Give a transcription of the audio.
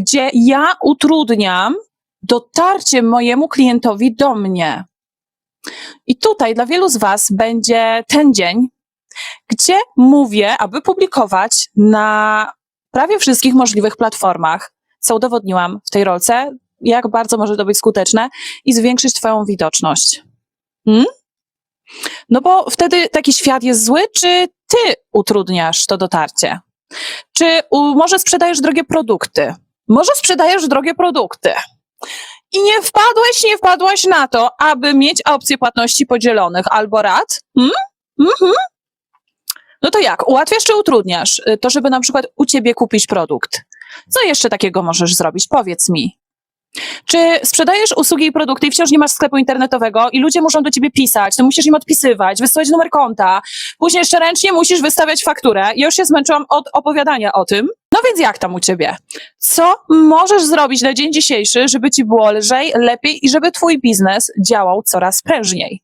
gdzie ja utrudniam dotarcie mojemu klientowi do mnie. I tutaj dla wielu z Was będzie ten dzień, gdzie mówię, aby publikować na prawie wszystkich możliwych platformach, co udowodniłam w tej rolce, jak bardzo może to być skuteczne i zwiększyć Twoją widoczność. Hmm? No bo wtedy taki świat jest zły, czy Ty utrudniasz to dotarcie? Czy u, może sprzedajesz drogie produkty? Może sprzedajesz drogie produkty? I nie wpadłeś, nie wpadłaś na to, aby mieć opcję płatności podzielonych albo rad? Hmm? Mhm. No to jak? Ułatwiasz czy utrudniasz y, to, żeby na przykład u ciebie kupić produkt? Co jeszcze takiego możesz zrobić? Powiedz mi. Czy sprzedajesz usługi i produkty i wciąż nie masz sklepu internetowego i ludzie muszą do ciebie pisać, ty musisz im odpisywać, wysyłać numer konta, później jeszcze ręcznie musisz wystawiać fakturę. Ja już się zmęczyłam od opowiadania o tym. No więc jak tam u ciebie? Co możesz zrobić na dzień dzisiejszy, żeby ci było lżej, lepiej i żeby twój biznes działał coraz prężniej?